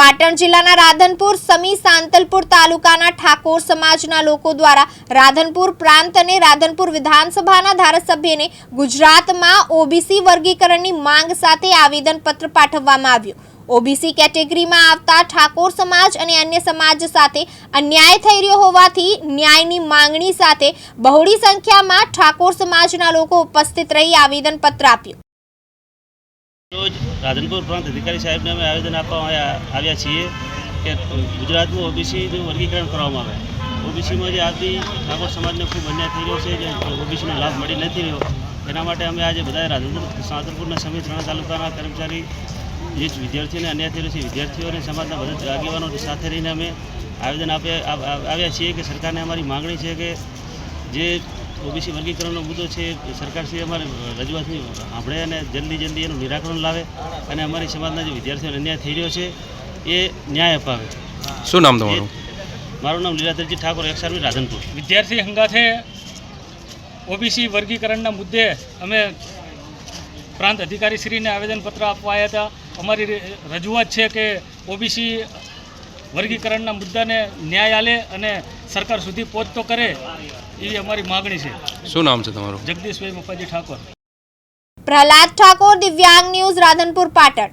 પાટણ જિલ્લાના રાધનપુર, સમી સાંતલપુર તાલુકાના ઠાકોર સમાજના લોકો દ્વારા રાધનપુર પ્રાંત અને રાધનપુર વિધાનસભાના ધારાસભ્યને ગુજરાતમાં ઓબીસી વર્ગીકરણની માંગ સાથે આવેદનપત્ર પાઠવવામાં આવ્યું. ઓબીસી કેટેગરીમાં આવતા ઠાકોર સમાજ અને અન્ય સમાજ સાથે અન્યાય થઈ રહ્યો હોવાથી ન્યાયની માંગણી સાથે બહોળી સંખ્યામાં ઠાકોર સમાજના લોકો ઉપસ્થિત રહી આવેદનપત્ર આપ્યું. રોજ રાધનપુર પ્રાંત અધિકારી સાહેબને અમે આવેદન આપવા આવ્યા છીએ કે ગુજરાતનું ઓબીસીનું વર્ગીકરણ કરવામાં આવે. ઓબીસીમાં જે આવતી ઠાકોર સમાજને ખૂબ અન્યાય થઈ રહ્યો છે, જે ઓબીસીનો લાભ મળી નથી રહ્યો, એના માટે અમે આજે બધા રાધનપુર સાધનપુરના સમિત ત્રણ તાલુકાના કર્મચારી, જે વિદ્યાર્થીઓને અન્યાય થઈ રહ્યો છે, વિદ્યાર્થીઓને સમાજના બધા આગેવાનો સાથે રહીને અમે આવેદન આપ્યા આવ- આવ- આવ્યા છીએ કે સરકારને અમારી માગણી છે કે જે ઓબીસી વર્ગીકરણનો મુદ્દો છે સરકારશ્રી અમારે રજૂઆતની સાંભળે અને જલ્દી જલ્દી એનું નિરાકરણ લાવે અને અમારી સમાજના જે વિદ્યાર્થીઓને અન્યાય થઈ રહ્યો છે એ ન્યાય અપાવે. શું નામ તમારું? મારું નામ લીલાધરજી ઠાકોર એક્સાર્મી રાધનપુર. વિદ્યાર્થી હંગાથે ઓબીસી વર્ગીકરણના મુદ્દે અમે પ્રાંત અધિકારીશ્રીને આવેદનપત્ર આપવા આવ્યા હતા. અમારી રજૂઆત છે કે ઓબીસી વર્ગીકરણના મુદ્દાને ન્યાય આલે અને સરકાર સુધી પહોંચતો કરે એવી અમારી માગણી છે. શું નામ છે તમારું? જગદીશભાઈ મપ્પાજી ઠાકોર. પ્રહલાદ ઠાકોર દિવ્યાંગ ન્યૂઝ રાધનપુર પાટણ.